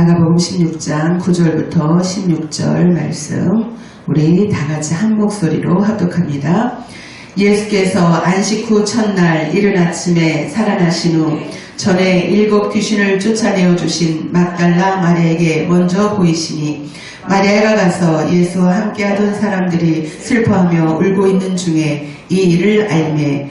마가복음 16장 9절부터 16절 말씀 우리 다 같이 한 목소리로 합독합니다. 예수께서 안식 후 첫날 이른 아침에 살아나신 후 전에 일곱 귀신을 쫓아내어 주신 막달라 마리아에게 먼저 보이시니 마리아가 가서 예수와 함께하던 사람들이 슬퍼하며 울고 있는 중에 이 일을 알매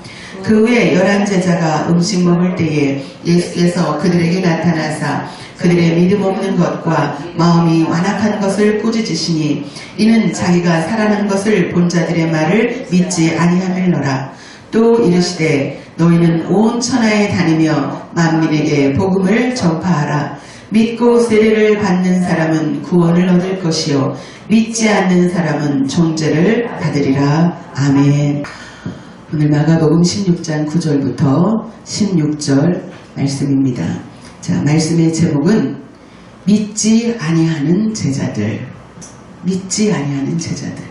그 후에 열한 제자가 음식 먹을 때에 예수께서 그들에게 나타나사 그들의 믿음 없는 것과 마음이 완악한 것을 꾸짖으시니 이는 자기가 살아난 것을 본 자들의 말을 믿지 아니함일러라. 또 이르시되 너희는 온 천하에 다니며 만민에게 복음을 전파하라. 믿고 세례를 받는 사람은 구원을 얻을 것이요 믿지 않는 사람은 종죄를 받으리라. 아멘. 오늘 마가복음 16장 9절부터 16절 말씀입니다. 자, 말씀의 제목은 믿지 아니하는 제자들. 믿지 아니하는 제자들.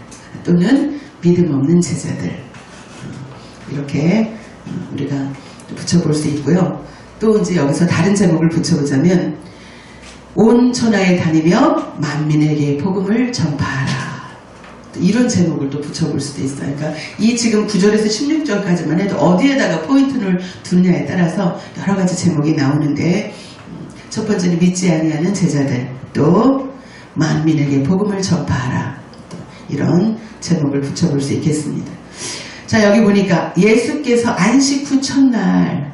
또는 믿음 없는 제자들. 이렇게 우리가 붙여볼 수 있고요. 또 이제 여기서 다른 제목을 붙여보자면 온 천하에 다니며 만민에게 복음을 전파하라. 이런 제목을 또 붙여볼 수도 있어요. 그러니까 이 지금 9절에서 16절까지만 해도 어디에다가 포인트를 두느냐에 따라서 여러 가지 제목이 나오는데 첫 번째는 믿지 아니하는 제자들 또 만민에게 복음을 전파하라. 또 이런 제목을 붙여볼 수 있겠습니다. 자 여기 보니까 예수께서 안식 후 첫날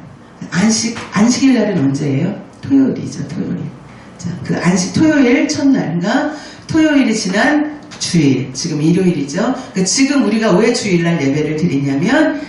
안식 안식일 날은 언제예요? 토요일이죠. 토요일. 자, 그 안식 토요일 첫날, 그러니까 토요일이 지난 주일, 지금 일요일이죠. 그러니까 지금 우리가 왜 주일날 예배를 드리냐면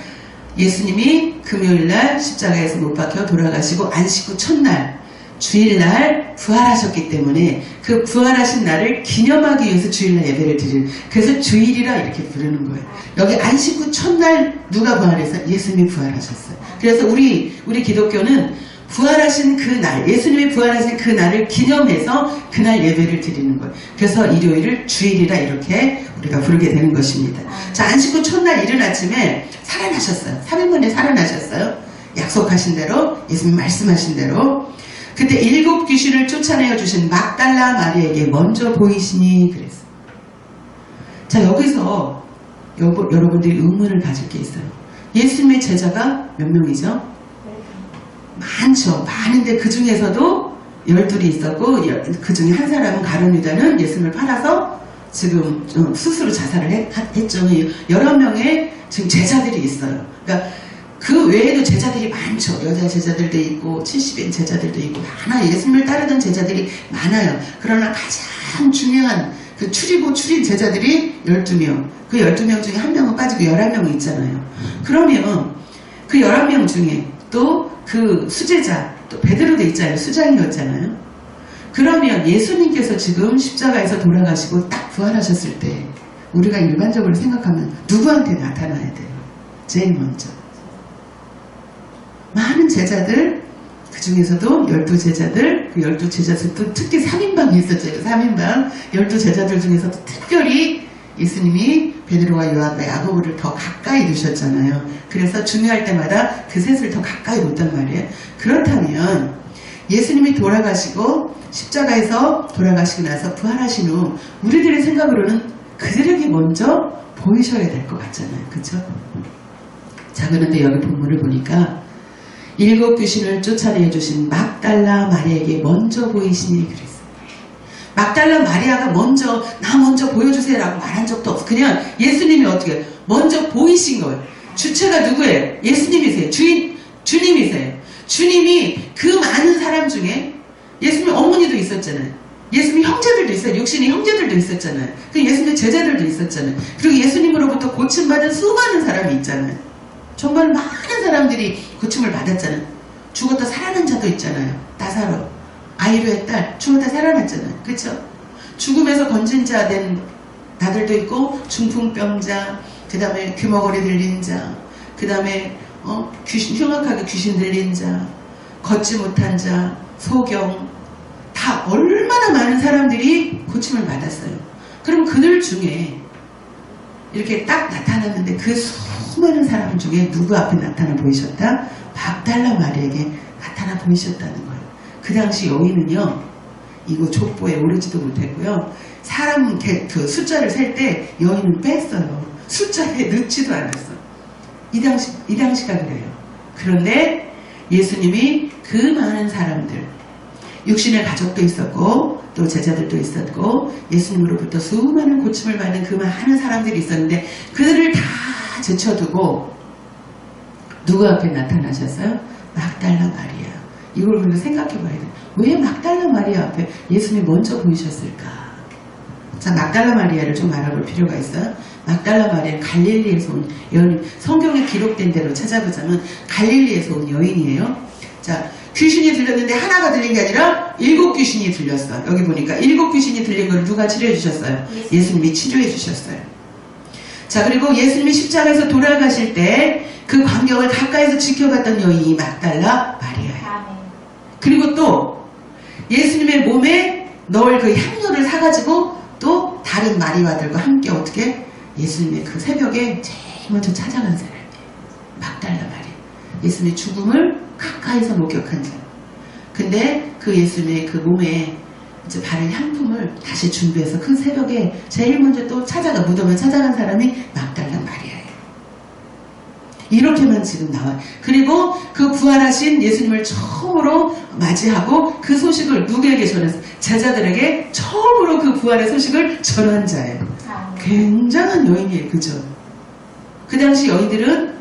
예수님이 금요일날 십자가에서 못 박혀 돌아가시고 안식 후 첫날, 주일날 부활하셨기 때문에 그 부활하신 날을 기념하기 위해서 주일날 예배를 드리는 그래서 주일이라 이렇게 부르는 거예요. 여기 안식 후 첫날 누가 부활해서 예수님이 부활하셨어요. 그래서 우리 우리 기독교는 부활하신 그 날, 예수님이 부활하신 그 날을 기념해서 그날 예배를 드리는 거예요. 그래서 일요일을 주일이라 이렇게 우리가 부르게 되는 것입니다. 자, 안식 후 첫날 이른 아침에 살아나셨어요. 3일 만에 살아나셨어요. 약속하신 대로, 예수님 말씀하신 대로. 그때 일곱 귀신을 쫓아내어 주신 막달라 마리에게 먼저 보이시니 그랬어요. 자, 여기서 여러분들이 의문을 가질 게 있어요. 예수님의 제자가 몇 명이죠? 많죠. 많은데 그 중에서도 열둘이 있었고 그 중에 한 사람은 가룟유다는 예수님을 팔아서 지금 좀 스스로 자살을 했, 죠 여러 명의 지금 제자들이 있어요. 그러니까 그 외에도 제자들이 많죠. 여자 제자들도 있고 70인 제자들도 있고 많아요. 예수님을 따르던 제자들이 많아요. 그러나 가장 중요한 그 출입고 출입 제자들이 12명. 그 12명 중에 한 명은 빠지고 11명이 있잖아요. 그러면 그 11명 중에 또 그 수제자, 또 베드로도 있잖아요. 수장이었잖아요. 그러면 예수님께서 지금 십자가에서 돌아가시고 딱 부활하셨을 때 우리가 일반적으로 생각하면 누구한테 나타나야 돼요? 제일 먼저. 많은 제자들, 그 중에서도 열두 제자들, 그 열두 제자들도 특히 3인방이 있었죠. 3인방. 열두 제자들 중에서도 특별히 예수님이 베드로와 요한과 야고보를 더 가까이 두셨잖아요. 그래서 중요할 때마다 그 셋을 더 가까이 뒀단 말이에요. 그렇다면 예수님이 돌아가시고 십자가에서 돌아가시고 나서 부활하신 후 우리들의 생각으로는 그들에게 먼저 보이셔야 될 것 같잖아요. 그렇죠? 자 그런데 여기 본문을 보니까 일곱 귀신을 쫓아내 주신 막달라 마리에게 먼저 보이시니 그랬어요. 막달라 마리아가 먼저 나 먼저 보여주세요 라고 말한 적도 없어. 그냥 예수님이 어떻게 먼저 보이신 거예요. 주체가 누구예요? 예수님이세요. 주인 주님이세요. 주님이 그 많은 사람 중에 예수님 어머니도 있었잖아요. 예수님 형제들도 있어요. 육신의 형제들도 있었잖아요. 그 예수님 제자들도 있었잖아요. 그리고 예수님으로부터 고침받은 수많은 사람이 있잖아요. 정말 많은 사람들이 고침을 받았잖아요. 죽었다 살아난 자도 있잖아요. 나사로. 아이로의 딸 죽었다 살아났잖아요. 그렇죠? 죽음에서 건진 자된 아들도 있고 중풍병자, 그 다음에 귀머거리 들린 자, 그 다음에 어? 귀신, 흉악하게 귀신 들린 자, 걷지 못한 자, 소경, 다 얼마나 많은 사람들이 고침을 받았어요. 그럼 그들 중에 이렇게 딱 나타났는데 그 수많은 사람 중에 누구 앞에 나타나 보이셨다? 박달라 마리에게 나타나 보이셨다는 거예요. 그 당시 여인은요, 이거 족보에 오르지도 못했고요. 사람 그 숫자를 셀 때 여인은 뺐어요. 숫자에 넣지도 않았어. 이 당시 이 당시가 그래요. 그런데 예수님이 그 많은 사람들 육신의 가족도 있었고 또 제자들도 있었고 예수님으로부터 수많은 고침을 받은 그 많은 사람들이 있었는데 그들을 다 제쳐두고 누구 앞에 나타나셨어요? 막달라 마리아. 이걸 우리가 생각해 봐야 돼. 왜 막달라 마리아 앞에 예수님이 먼저 보이셨을까? 자, 막달라 마리아를 좀 알아볼 필요가 있어요. 막달라 마리아는 갈릴리에서 온 여인, 성경에 기록된 대로 찾아보자면 갈릴리에서 온 여인이에요. 자, 귀신이 들렸는데 하나가 들린 게 아니라 일곱 귀신이 들렸어. 여기 보니까 일곱 귀신이 들린 걸 누가 치료해 주셨어요? 예수님이 치료해 주셨어요. 자, 그리고 예수님이 십자가에서 돌아가실 때 그 광경을 가까이서 지켜봤던 여인이 막달라. 아멘. 그리고 또 예수님의 몸에 넣을 그 향료를 사가지고 또 다른 마리아들과 함께 어떻게 예수님의 그 새벽에 제일 먼저 찾아간 사람이에요. 막달라 마리아. 예수님의 죽음을 가까이서 목격한 사람. 근데 그 예수님의 그 몸에 이제 바른 향품을 다시 준비해서 그 새벽에 제일 먼저 또 찾아가 무덤에 찾아간 사람이 막달라. 이렇게만 지금 나와요. 그리고 그 부활하신 예수님을 처음으로 맞이하고 그 소식을 누구에게 전했어요? 제자들에게 처음으로 그 부활의 소식을 전한 자예요. 굉장한 여인이에요. 그죠? 그 당시 여인들은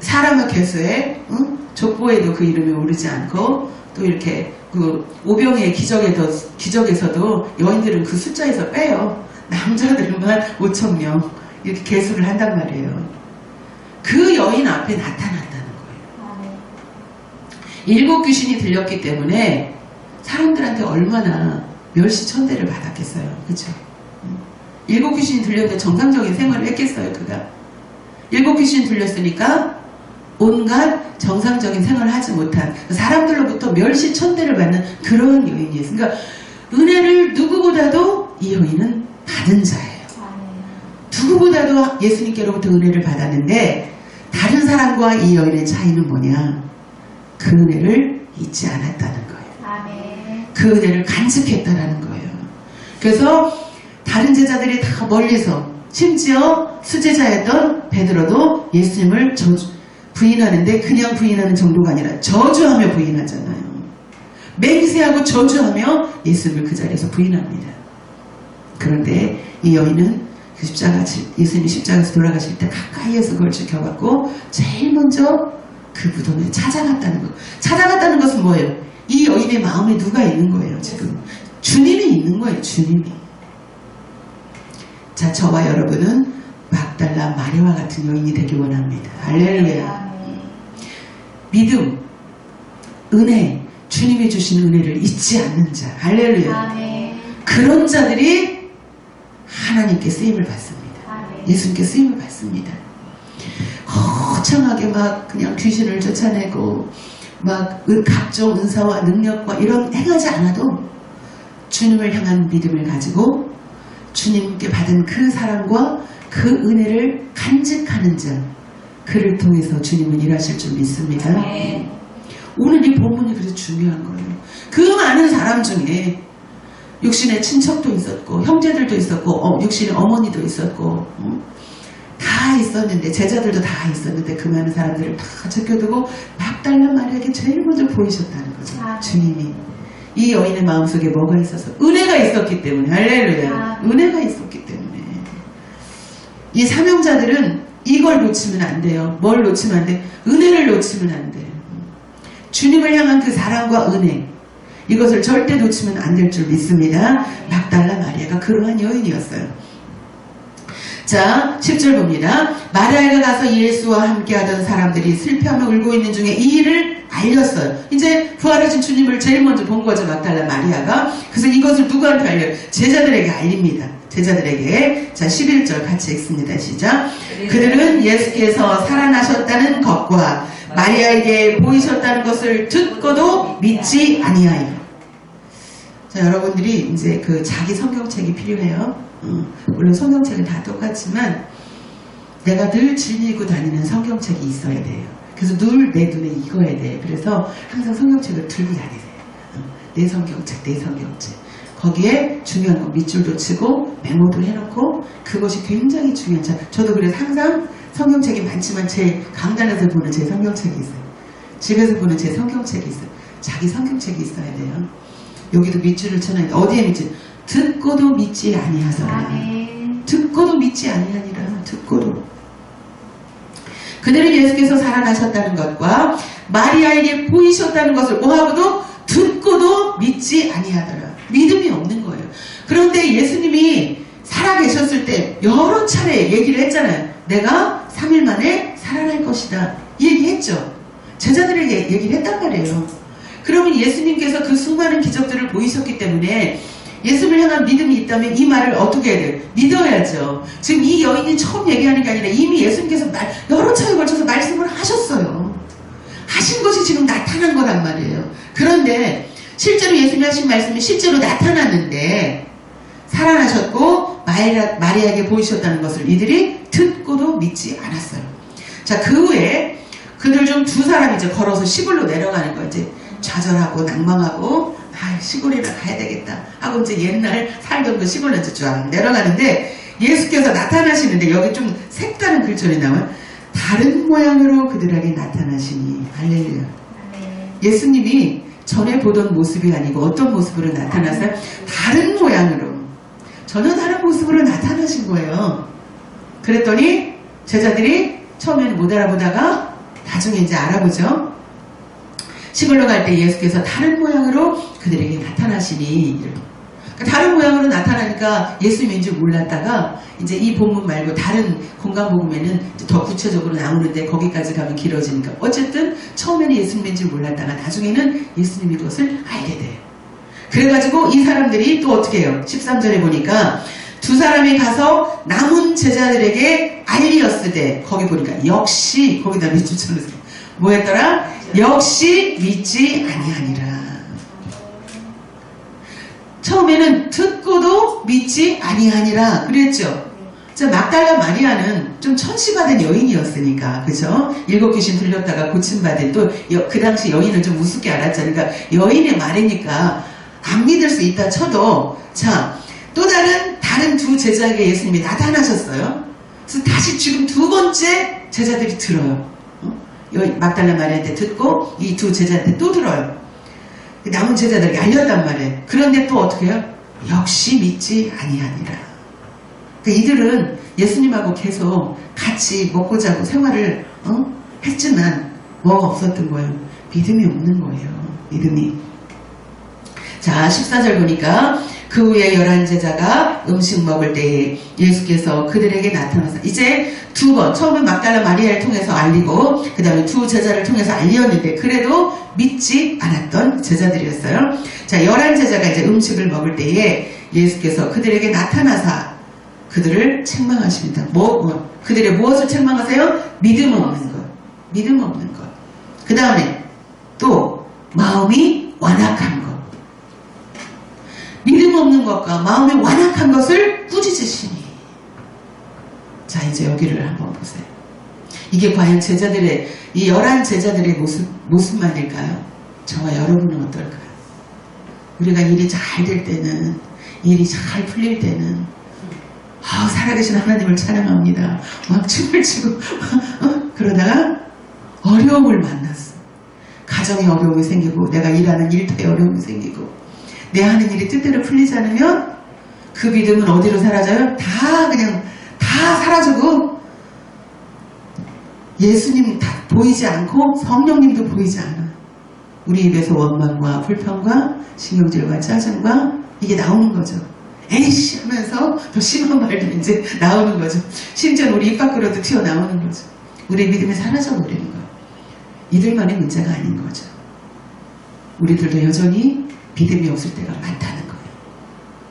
사람의 개수에 응? 족보에도 그 이름이 오르지 않고 또 이렇게 그 오병의 기적에도, 기적에서도 여인들은 그 숫자에서 빼요. 남자들만 5천 명 이렇게 개수를 한단 말이에요. 그 여인 앞에 나타났다는 거예요. 아멘. 일곱 귀신이 들렸기 때문에 사람들한테 얼마나 멸시천대를 받았겠어요. 그죠? 음. 일곱 귀신이 들렸는데 정상적인 생활을 했겠어요, 그가? 일곱 귀신이 들렸으니까 온갖 정상적인 생활을 하지 못한 사람들로부터 멸시천대를 받는 그런 여인이었어요. 그러니까 은혜를 누구보다도 이 여인은 받은 자예요. 아멘. 누구보다도 예수님께로부터 은혜를 받았는데 다른 사람과 이 여인의 차이는 뭐냐? 그 은혜를 잊지 않았다는 거예요. 아멘. 그 은혜를 간직했다라는 거예요. 그래서 다른 제자들이 다 멀리서 심지어 수제자였던 베드로도 예수님을 저주, 부인하는데 그냥 부인하는 정도가 아니라 저주하며 부인하잖아요. 맹세하고 저주하며 예수님을 그 자리에서 부인합니다. 그런데 이 여인은 그 십자가, 예수님이 십자가에서 돌아가실 때 가까이에서 그걸 지켜봤고 제일 먼저 그 무덤에 찾아갔다는 것. 찾아갔다는 것은 뭐예요? 이 여인의 마음에 누가 있는 거예요, 지금. 주님이 있는 거예요, 주님이. 자, 저와 여러분은 막달라 마리와 같은 여인이 되기 원합니다. 할렐루야. 믿음, 은혜, 주님이 주신 은혜를 잊지 않는 자. 할렐루야. 그런 자들이 하나님께 쓰임을 받습니다. 아멘. 예수님께 쓰임을 받습니다. 거창하게 막 그냥 귀신을 쫓아내고 막 은- 각종 은사와 능력과 이런 행하지 않아도 주님을 향한 믿음을 가지고 주님께 받은 그 사랑과 그 은혜를 간직하는 자 그를 통해서 주님은 일하실 줄 믿습니다. 아멘. 오늘 이 본문이 그래서 중요한 거예요. 그 많은 사람 중에 육신의 친척도 있었고 형제들도 있었고 어, 육신의 어머니도 있었고 어? 다 있었는데 제자들도 다 있었는데 그 많은 사람들을 다 제껴두고 막달라 마리아에게 제일 먼저 보이셨다는 거죠. 아멘. 주님이 이 여인의 마음속에 뭐가 있어서 은혜가 있었기 때문에 할렐루야 아멘. 은혜가 있었기 때문에 이 사명자들은 이걸 놓치면 안 돼요. 뭘 놓치면 안 돼? 은혜를 놓치면 안 돼. 주님을 향한 그 사랑과 은혜 이것을 절대 놓치면 안 될 줄 믿습니다. 막달라 마리아가 그러한 여인이었어요. 자, 10절 봅니다. 마리아가 가서 예수와 함께하던 사람들이 슬퍼하며 울고 있는 중에 이 일을 알렸어요. 이제 부활하신 주님을 제일 먼저 본 거죠, 막달라 마리아가. 그래서 이것을 누구한테 알려요? 제자들에게 알립니다. 제자들에게. 자, 11절 같이 읽습니다. 시작. 그들은 예수께서 살아나셨다는 것과 마리아에게 보이셨다는 것을 듣고도 믿지 아니하여. 자, 여러분들이 이제 그 자기 성경책이 필요해요. 어, 물론 성경책은 다 똑같지만 내가 늘 즐기고 다니는 성경책이 있어야 돼요. 그래서 늘 내 눈에 익어야 돼. 그래서 항상 성경책을 들고 다니세요. 어, 내 성경책, 내 성경책. 거기에 중요한 거 밑줄도 치고 메모도 해놓고 그것이 굉장히 중요한 자. 저도 그래서 항상 성경책이 많지만 제 강단에서 보는 제 성경책이 있어요. 집에서 보는 제 성경책이 있어요. 자기 성경책이 있어야 돼요. 여기도 밑줄을 쳐놔야 돼. 어디에 밑줄? 듣고도 믿지 아니하더라. 아멘. 듣고도 믿지 아니하니라. 듣고도. 그들은 예수께서 살아나셨다는 것과 마리아에게 보이셨다는 것을 뭐하고도 듣고도 믿지 아니하더라. 믿음이 없는 거예요. 그런데 예수님이 살아계셨을 때 여러 차례 얘기를 했잖아요. 내가 3일 만에 살아날 것이다. 이 얘기했죠. 제자들에게 얘기를 했단 말이에요. 그러면 예수님께서 그 수많은 기적들을 보이셨기 때문에 예수를 향한 믿음이 있다면 이 말을 어떻게 해야 돼요? 믿어야죠. 지금 이 여인이 처음 얘기하는 게 아니라 이미 예수님께서 말- 여러 차례 걸쳐서 말씀을 하셨어요. 하신 것이 지금 나타난 거란 말이에요. 그런데 실제로 예수님 하신 말씀이 실제로 나타났는데 마리아, 마리아에게 보이셨다는 것을 이들이 듣고도 믿지 않았어요. 자, 그 후에 그들 중 두 사람이 이제 걸어서 시골로 내려가는 거예요. 이제 좌절하고 낭망하고 아, 시골이나 가야 되겠다 하고 이제 옛날 살던 그 시골로 이제 쫙 내려가는데 예수께서 나타나시는데 여기 좀 색다른 글절이 나와요. 다른 모양으로 그들에게 나타나시니 할렐루야. 예수님이 전에 보던 모습이 아니고 어떤 모습으로 나타나서요? 다른 모양으로 전혀 다른 모습으로 나타나신 거예요. 그랬더니 제자들이 처음에는 못 알아보다가 나중에 이제 알아보죠. 시골로 갈 때 예수께서 다른 모양으로 그들에게 나타나시니 그러니까 다른 모양으로 나타나니까 예수님인 줄 몰랐다가 이제 이 본문 말고 다른 공간 복음에는 더 구체적으로 나오는데 거기까지 가면 길어지니까 어쨌든 처음에는 예수님인 줄 몰랐다가 나중에는 예수님인 것을 알게 돼요. 그래가지고 이 사람들이 또 어떻게 해요? 13절에 보니까 두 사람이 가서 남은 제자들에게 알리었으되 거기 보니까 역시 거기다 밑줄 쳐놓으세요. 뭐였더라? 역시 믿지 아니하니라. 처음에는 듣고도 믿지 아니하니라 그랬죠. 자, 막달라 마리아는 좀 천시받은 여인이었으니까, 그죠? 일곱 귀신 들렸다가 고침받은 또, 그 당시 여인을 좀 우습게 알았잖아요. 그러니까 여인의 말이니까 안 믿을 수 있다 쳐도, 자, 또 다른, 다른 두 제자에게 예수님이 나타나셨어요. 그래서 다시 지금 두 번째 제자들이 들어요. 어? 여 막달라 마리아한테 듣고, 이 두 제자한테 또 들어요. 남은 제자들에게 알렸단 말이에요. 그런데 또 어떻게 해요? 역시 믿지 아니하니라. 그 이들은 예수님하고 계속 같이 먹고 자고 생활을 어? 했지만 뭐가 없었던 거예요. 믿음이 없는 거예요. 믿음이. 자, 14절 보니까 그 후에 열한 제자가 음식 먹을 때에 예수께서 그들에게 나타나서 이제 두 번, 처음에 막달라 마리아를 통해서 알리고 그 다음에 두 제자를 통해서 알렸는데 그래도 믿지 않았던 제자들이었어요. 자, 열한 제자가 이제 음식을 먹을 때에 예수께서 그들에게 나타나사 그들을 책망하십니다. 뭐, 뭐, 그들의 무엇을 책망하세요? 믿음 없는 것. 믿음 없는 것. 그 다음에 또 마음이 완악한 것. 믿음 없는 것과 마음이 완악한 것을 꾸짖으시니. 자, 이제 여기를 한번 보세요. 이게 과연 제자들의, 이 열한 제자들의 모습, 모습만일까요? 저와 여러분은 어떨까요? 우리가 일이 잘 될 때는, 일이 잘 풀릴 때는, 아, 살아계신 하나님을 찬양합니다. 막 춤을 추고, 어? 그러다가 어려움을 만났어. 가정에 어려움이 생기고, 내가 일하는 일터에 어려움이 생기고, 내 하는 일이 뜻대로 풀리지 않으면 그 믿음은 어디로 사라져요? 다 그냥 다 사라지고 예수님 다 보이지 않고 성령님도 보이지 않아. 우리 입에서 원망과 불평과 신경질과 짜증과 이게 나오는 거죠. 에이씨 하면서 더 심한 말도 이제 나오는 거죠. 심지어 우리 입 밖으로도 튀어나오는 거죠. 우리 믿음이 사라져 버리는 거예요. 이들만의 문제가 아닌 거죠. 우리들도 여전히 믿음이 없을 때가 많다는 거예요.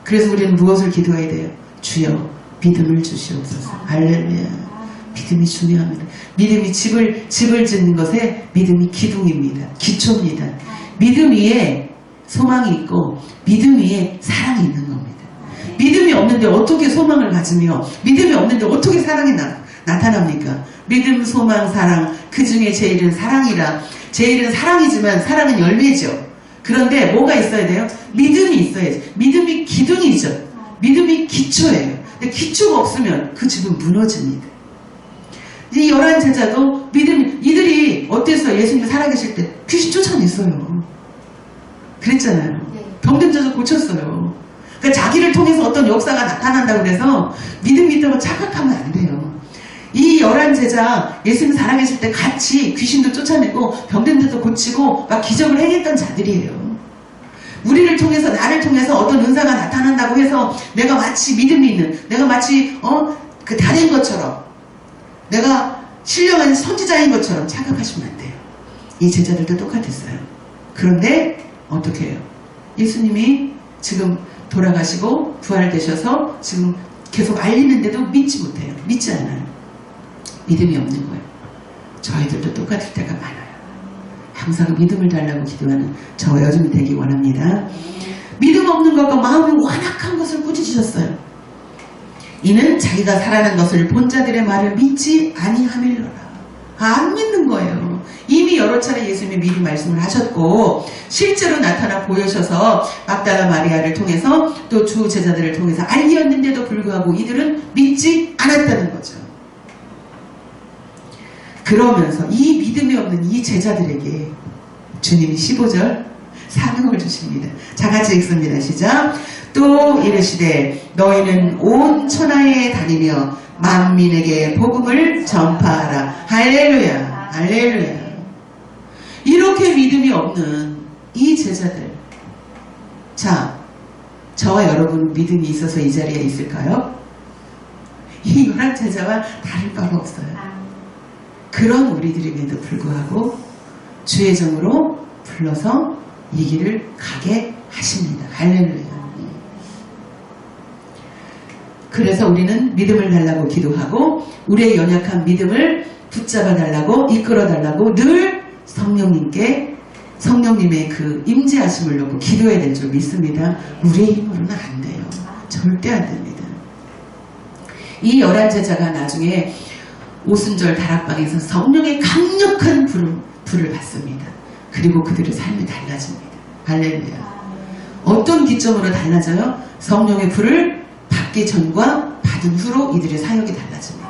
그래서 우리는 무엇을 기도해야 돼요? 주여 믿음을 주시옵소서. 할렐루야. 믿음이 중요합니다. 믿음이 집을, 집을 짓는 것에 믿음이 기둥입니다. 기초입니다. 믿음 위에 소망이 있고 믿음 위에 사랑이 있는 겁니다. 믿음이 없는데 어떻게 소망을 가지며 믿음이 없는데 어떻게 사랑이 나, 나타납니까? 믿음, 소망, 사랑 그 중에 제일은 사랑이라 제일은 사랑이지만 사랑은 열매죠. 그런데 뭐가 있어야 돼요? 믿음이 있어야죠. 믿음이 기둥이죠. 믿음이 기초예요. 근데 기초가 없으면 그 집은 무너집니다. 이 열한 제자도 믿음, 이들이 어땠어요? 예수님 살아계실 때 귀신 쫓아냈어요. 그랬잖아요. 네. 병든 자도 고쳤어요. 그러니까 자기를 통해서 어떤 역사가 나타난다고 그래서 믿음이 있다고 착각하면 안 돼요. 이 열한 제자 예수님 살아계실 때 같이 귀신도 쫓아내고 병든 자도 고치고 막 기적을 행했던 자들이에요. 우리를 통해서 나를 통해서 어떤 은사가 나타난다고 해서 내가 마치 믿음이 있는 내가 마치 어그 다된 것처럼 내가 신령한 선지자인 것처럼 착각하시면 안 돼요. 이 제자들도 똑같았어요. 그런데 어떻게 해요? 예수님이 지금 돌아가시고 부활되셔서 지금 계속 알리는데도 믿지 못해요. 믿지 않아요. 믿음이 없는 거예요. 저희들도 똑같을 때가 많아요. 항상 믿음을 달라고 기도하는 저 여전히 되기 원합니다. 믿음 없는 것과 마음이 완악한 것을 꾸짖으셨어요. 이는 자기가 살아난 것을 본 자들의 말을 믿지 아니함일러라. 안 믿는 거예요. 이미 여러 차례 예수님이 미리 말씀을 하셨고 실제로 나타나 보여셔서 막달라 마리아를 통해서 또 주 제자들을 통해서 알리었는데도 불구하고 이들은 믿지 않았다는 거죠. 그러면서 이 믿음이 없는 이 제자들에게 주님이 15절 사명을 주십니다. 자 같이 읽습니다. 시작. 또 이르시되 너희는 온 천하에 다니며 만민에게 복음을 전파하라. 할렐루야. 할렐루야. 이렇게 믿음이 없는 이 제자들. 자, 저와 여러분 믿음이 있어서 이 자리에 있을까요? 이 열한 제자와 다를 바가 없어요. 그런 우리들임에도 불구하고 주의 정으로 불러서 이 길을 가게 하십니다. 할렐루야. 그래서 우리는 믿음을 달라고 기도하고 우리의 연약한 믿음을 붙잡아 달라고 이끌어 달라고 늘 성령님께 성령님의 그 임재하심을 놓고 기도해야 될 줄 믿습니다. 우리의 힘으로는 안 돼요. 절대 안 됩니다. 이 열한 제자가 나중에 오순절 다락방에서 성령의 강력한 불을, 불을 받습니다. 그리고 그들의 삶이 달라집니다. 할렐루야. 어떤 기점으로 달라져요? 성령의 불을 받기 전과 받은 후로 이들의 사역이 달라집니다.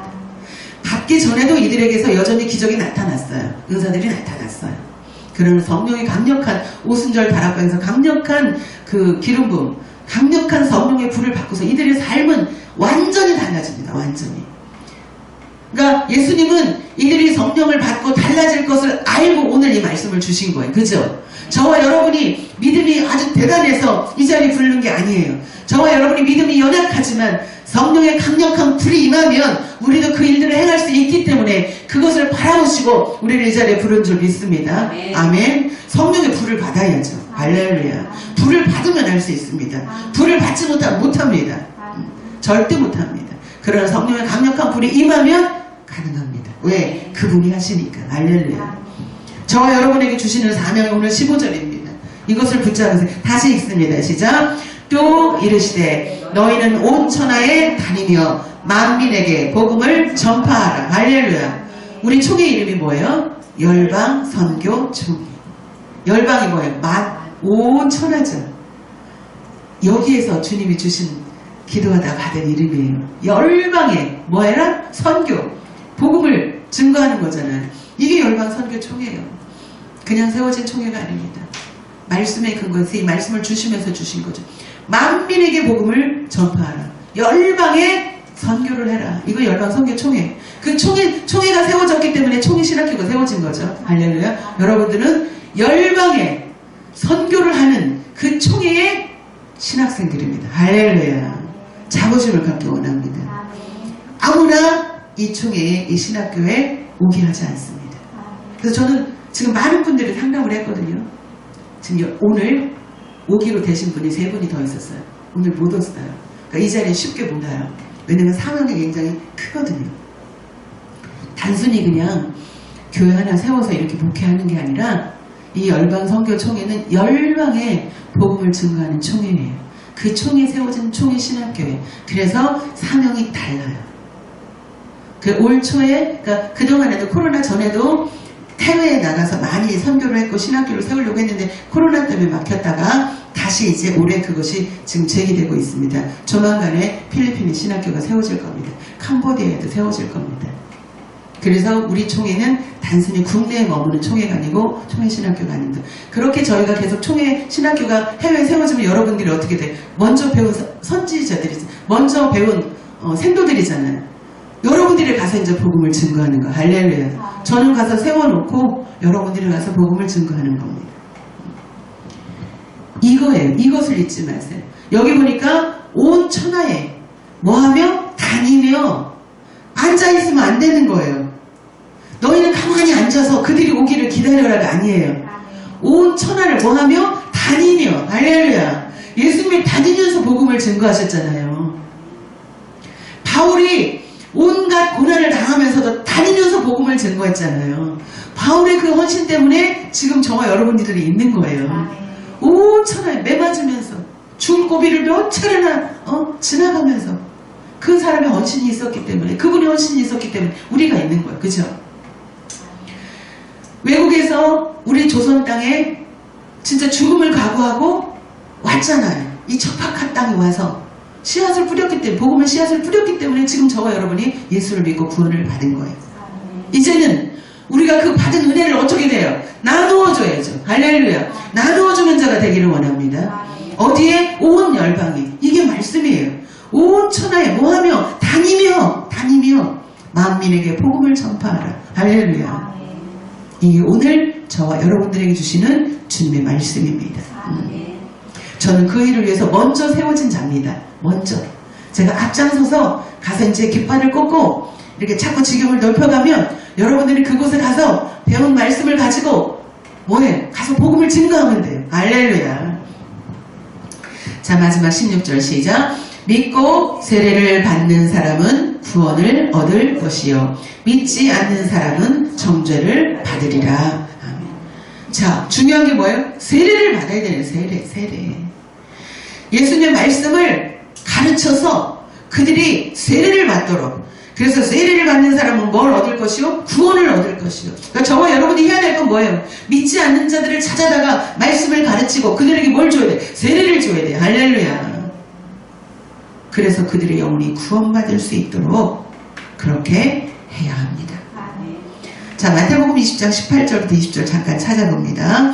받기 전에도 이들에게서 여전히 기적이 나타났어요. 은사들이 나타났어요. 그러면 성령의 강력한 오순절 다락방에서 강력한 그 기름 부음, 강력한 성령의 불을 받고서 이들의 삶은 완전히 달라집니다. 완전히. 그러니까 예수님은 이들이 성령을 받고 달라질 것을 알고 오늘 이 말씀을 주신 거예요. 그죠? 저와 여러분이 믿음이 아주 대단해서 이 자리에 부르는 게 아니에요. 저와 여러분이 믿음이 연약하지만 성령의 강력한 불이 임하면 우리도 그 일들을 행할 수 있기 때문에 그것을 바라보시고 우리를 이 자리에 부른 줄 믿습니다. 아멘. 아멘. 성령의 불을 받아야죠. 할렐루야. 불을 받으면 할 수 있습니다. 불을 받지 못하면 못합니다. 절대 못합니다. 그러나 성령의 강력한 불이 임하면 가능합니다. 왜? 그분이 하시니까. 할렐루야. 저와 여러분에게 주시는 사명이 오늘 15절입니다. 이것을 붙잡으세요. 다시 읽습니다. 시작. 또 이르시되 너희는 온 천하에 다니며 만민에게 복음을 전파하라. 할렐루야. 우리 총의 이름이 뭐예요? 열방 선교 총회. 열방이 뭐예요? 만, 온 천하죠. 여기에서 주님이 주신 기도하다 받은 이름이에요. 열방에 뭐 해라? 선교. 복음을 증거하는 거잖아요. 이게 열방 선교 총회예요. 그냥 세워진 총회가 아닙니다. 말씀에 근거해서 이 말씀을 주시면서 주신 거죠. 만민에게 복음을 전파하라. 열방에 선교를 해라. 이거 열방 선교 총회. 그 총회, 총회가 세워졌기 때문에 총회 신학교가 세워진 거죠. 할렐루야. 여러분들은 열방에 선교를 하는 그 총회의 신학생들입니다. 할렐루야. 자부심을 갖기 원합니다. 아무나 이 총회에, 이 신학교에 오게 하지 않습니다. 그래서 저는 지금 많은 분들이 상담을 했거든요. 지금 여- 오늘 오기로 되신 분이 세 분이 더 있었어요. 오늘 못 왔어요. 그러니까 이 자리에 쉽게 못 와요. 왜냐면 상황이 굉장히 크거든요. 단순히 그냥 교회 하나 세워서 이렇게 목회하는 게 아니라 이 열방 선교 총회는 열방의 복음을 증거하는 총회예요. 그 총에 세워진 총회 신학교회. 그래서 사명이 달라요. 그 올 초에, 그러니까 그동안에도 코로나 전에도 해외에 나가서 많이 선교를 했고 신학교를 세우려고 했는데 코로나 때문에 막혔다가 다시 이제 올해 그것이 지금 재개되고 있습니다. 조만간에 필리핀에 신학교가 세워질 겁니다. 캄보디아에도 세워질 겁니다. 그래서 우리 총회는 단순히 국내에 머무는 총회가 아니고 총회 신학교가 아닙니다. 그렇게 저희가 계속 총회 신학교가 해외에 세워지면 여러분들이 어떻게 돼? 먼저 배운 서- 선지자들이 먼저 배운 어, 생도들이잖아요. 여러분들이 가서 이제 복음을 증거하는 거. 할렐루야. 저는 가서 세워놓고 여러분들이 가서 복음을 증거하는 겁니다. 이거예요. 이것을 잊지 마세요. 여기 보니까 온 천하에 뭐하며 다니며 앉아있으면 안 되는 거예요. 너희는 가만히 앉아서 그들이 오기를 기다려라가 아니에요. 온 천하를 뭐하며 다니며 할렐루야. 예수님이 다니면서 복음을 증거하셨잖아요. 바울이 온갖 고난을 당하면서도 다니면서 복음을 증거했잖아요. 바울의 그 헌신 때문에 지금 저와 여러분들이 있는 거예요. 온 천하에 매맞으면서 죽을 고비를 몇 차례나 어? 지나가면서 그 사람의 헌신이 있었기 때문에 그분의 헌신이 있었기 때문에 우리가 있는 거예요. 그죠? 외국에서 우리 조선 땅에 진짜 죽음을 각오하고 왔잖아요. 이 척박한 땅에 와서 씨앗을 뿌렸기 때문에 복음의 씨앗을 뿌렸기 때문에 지금 저와 여러분이 예수를 믿고 구원을 받은 거예요. 이제는 우리가 그 받은 은혜를 어떻게 돼요? 나누어줘야죠. 할렐루야. 나누어주는 자가 되기를 원합니다. 어디에? 온 열방에. 이게 말씀이에요. 온 천하에 뭐하며? 다니며, 다니며, 만민에게 복음을 전파하라. 할렐루야. 이 오늘 저와 여러분들에게 주시는 주님의 말씀입니다. 음. 저는 그 일을 위해서 먼저 세워진 자입니다. 먼저. 제가 앞장서서 가서 이제 깃발을 꽂고 이렇게 자꾸 지경을 넓혀가면 여러분들이 그곳에 가서 배운 말씀을 가지고 뭐해? 가서 복음을 증거하면 돼요. 할렐루야. 자, 마지막 16절 시작. 믿고 세례를 받는 사람은 구원을 얻을 것이요. 믿지 않는 사람은 정죄를 받으리라. 아멘. 자, 중요한 게 뭐예요? 세례를 받아야 되는 세례, 세례. 예수님의 말씀을 가르쳐서 그들이 세례를 받도록. 그래서 세례를 받는 사람은 뭘 얻을 것이요? 구원을 얻을 것이요. 그러니까 저와 여러분이 해야 될 건 뭐예요? 믿지 않는 자들을 찾아다가 말씀을 가르치고 그들에게 뭘 줘야 돼? 세례를 줘야 돼. 할렐루야. 그래서 그들의 영혼이 구원받을 수 있도록 그렇게 해야 합니다. 자, 마태복음 20장 18절부터 20절 잠깐 찾아봅니다.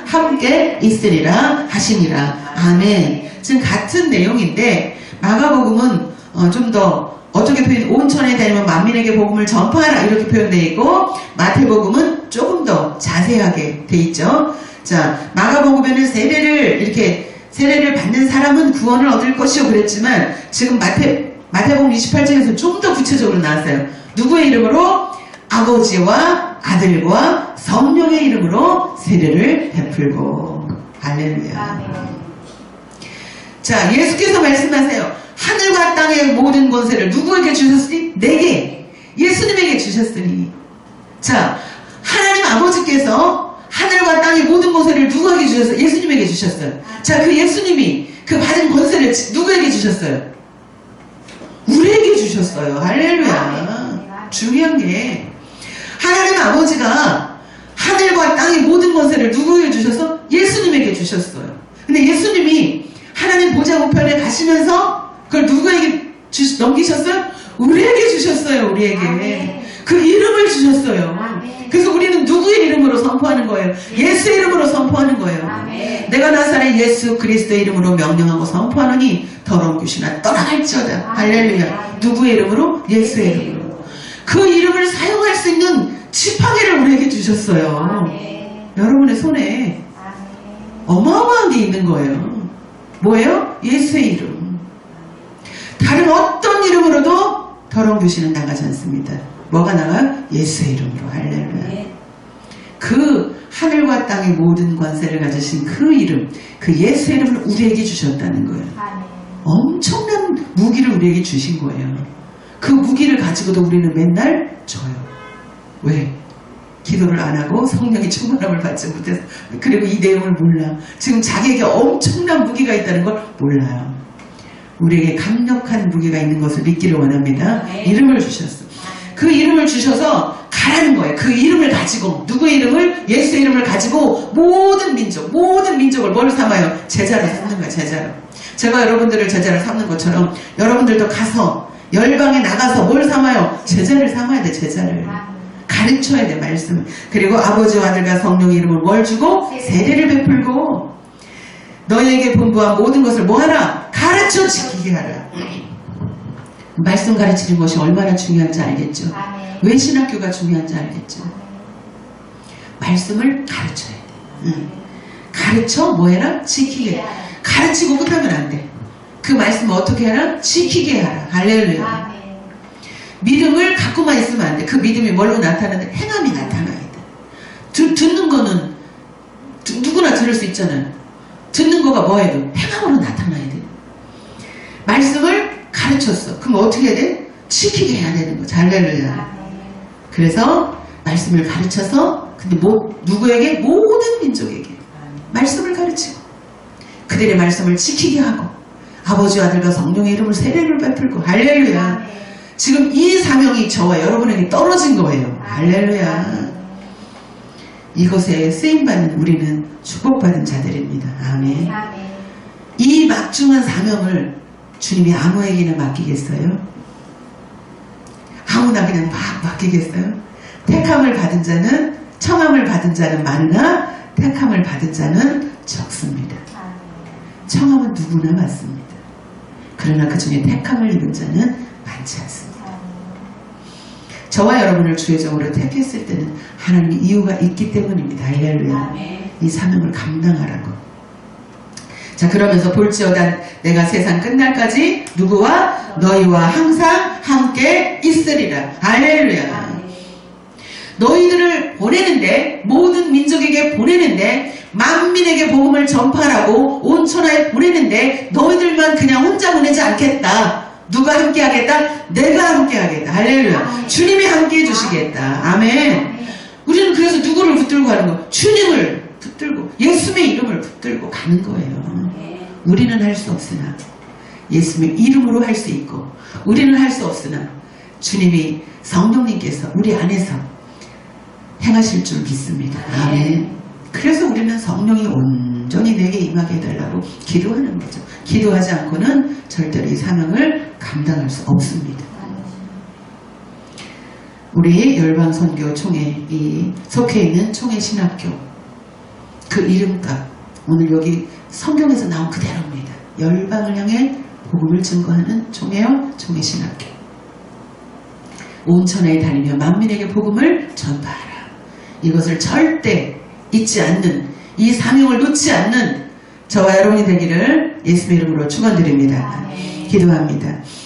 함께 있으리라 하시니라. 아멘. 지금 같은 내용인데 마가복음은 어, 좀더 어떻게 표현, 온천에 다니면 만민에게 복음을 전파하라 이렇게 표현되어 있고 마태복음은 조금 더 자세하게 돼 있죠. 자, 마가복음에는 세례를 이렇게 세례를 받는 사람은 구원을 얻을 것이요 그랬지만 지금 마태 마태복음 28장에서 좀 더 구체적으로 나왔어요. 누구의 이름으로? 아버지와 아들과 성령의 이름으로 세례를 베풀고 할렐루야. 자, 예수께서 말씀하세요. 하늘과 땅의 모든 권세를 누구에게 주셨으니? 내게. 예수님에게 주셨으니. 자, 하나님 아버지께서 하늘과 땅의 모든 권세를 누구에게 주셨어요? 예수님에게 주셨어요. 자, 그 예수님이 그 받은 권세를 누구에게 주셨어요? 우리에게 주셨어요. 할렐루야. 중요한 게 하나님 아버지가 하늘과 땅의 모든 권세를 누구에게 주셔서? 예수님에게 주셨어요. 근데 예수님이 하나님 보좌 우편에 가시면서 그걸 누구에게 주, 넘기셨어요? 우리에게 주셨어요. 우리에게. 아멘. 그 이름을 주셨어요. 아멘. 그래서 우리는 누구의 이름으로 선포하는 거예요? 예수의 이름으로 선포하는 거예요. 아멘. 내가 나사렛 예수 그리스도의 이름으로 명령하고 선포하노니 더러운 귀신아 떠나갈지어다. 할렐루야. 누구의 이름으로? 예수의 이름으로. 그 이름을 사용할 수 있는 지팡이를 우리에게 주셨어요. 아멘. 여러분의 손에 아멘. 어마어마한 게 있는 거예요. 뭐예요? 예수의 이름. 다른 어떤 이름으로도 더러운 교시는 나가지 않습니다. 뭐가 나가요? 예수의 이름으로. 할렐루야. 네. 그 하늘과 땅의 모든 관세를 가지신 그 이름, 그 예수의 이름을 우리에게 주셨다는 거예요. 아멘. 엄청난 무기를 우리에게 주신 거예요. 그 무기를 가지고도 우리는 맨날 져요. 왜? 기도를 안 하고 성령의 충만함을 받지 못해서 그리고 이 내용을 몰라. 지금 자기에게 엄청난 무기가 있다는 걸 몰라요. 우리에게 강력한 무기가 있는 것을 믿기를 원합니다. 네. 이름을 주셨어. 그 이름을 주셔서 가라는 거예요. 그 이름을 가지고 누구의 이름을 예수의 이름을 가지고 모든 민족, 모든 민족을 뭘 삼아요? 제자로 삼는 거예요. 제자로. 제가 여러분들을 제자로 삼는 것처럼 여러분들도 가서 열방에 나가서 뭘 삼아요? 제자를 삼아야 돼. 제자를. 아멘. 가르쳐야 돼 말씀을 그리고 아버지와 아들과 성령의 이름을 뭘 주고 세례를 베풀고 너희에게 본부한 모든 것을 뭐하라 가르쳐 지키게 하라 말씀 가르치는 것이 얼마나 중요한지 알겠죠. 왜 신학교가 중요한지 알겠죠 아멘. 말씀을 가르쳐야 돼 응. 가르쳐 뭐해라 지키게. 가르치고 끝나면 안돼 그 말씀을 어떻게 하라 지키게 하라 할렐루야 아멘. 믿음을 갖고만 있으면 안 돼. 그 믿음이 뭘로 나타나는데 행함이 나타나야 돼. 드, 듣는 거는 두- 누구나 들을 수 있잖아요. 듣는 거가 뭐예요? 행함으로 나타나야 돼. 말씀을 가르쳤어. 그럼 어떻게 해야 돼? 지키게 해야 되는 거죠. 할렐루야. 아멘. 그래서 말씀을 가르쳐서 근데 뭐, 누구에게? 모든 민족에게 말씀을 가르치고 그들의 말씀을 지키게 하고 아버지 아들과 성령의 이름을 세례를 베풀고 할렐루야. 지금 이 사명이 저와 여러분에게 떨어진 거예요. 할렐루야. 이것에 쓰임받는 우리는 축복받은 자들입니다. 아멘. 이 막중한 사명을 주님이 아무에게나 맡기겠어요? 아무나 그냥 막 맡기겠어요? 택함을 받은 자는, 청함을 받은 자는 많으나, 택함을 받은 자는 적습니다. 청함은 누구나 받습니다. 그러나 그 중에 택함을 입은 자는 많지 않습니다. 저와 여러분을 주의적으로 택했을 때는 하나님의 이유가 있기 때문입니다. 할렐루야. 이 사명을 감당하라고. 자, 그러면서 볼지어다 내가 세상 끝날까지 누구와 너희와 항상 함께 있으리라. 할렐루야. 너희들을 보내는데 모든 민족에게 보내는데 만민에게 복음을 전파하라고 온 천하에 보내는데 너희들만 그냥 혼자 보내지 않겠다. 누가 함께 하겠다? 내가 함께 하겠다. 할렐루야. 아멘. 주님이 함께 해주시겠다. 아멘. 아멘. 우리는 그래서 누구를 붙들고 가는 거? 주님을 붙들고 예수님의 이름을 붙들고 가는 거예요. 아멘. 우리는 할 수 없으나 예수님의 이름으로 할 수 있고 우리는 할 수 없으나 주님이 성령님께서 우리 안에서 행하실 줄 믿습니다. 아멘. 그래서 우리는 성령이 온전히 내게 임하게 해달라고 기도하는 거죠. 기도하지 않고는 절대로 이 사명을 감당할 수 없습니다. 우리 열방선교 총회 이 속해 있는 총회 신학교 그 이름값 오늘 여기 성경에서 나온 그대로입니다. 열방을 향해 복음을 증거하는 총회요 총회 신학교 온 천하에 다니며 만민에게 복음을 전파하라. 이것을 절대 잊지 않는 이 사명을 놓지 않는 저와 여러분이 되기를 예수의 이름으로 축원드립니다. 기도합니다.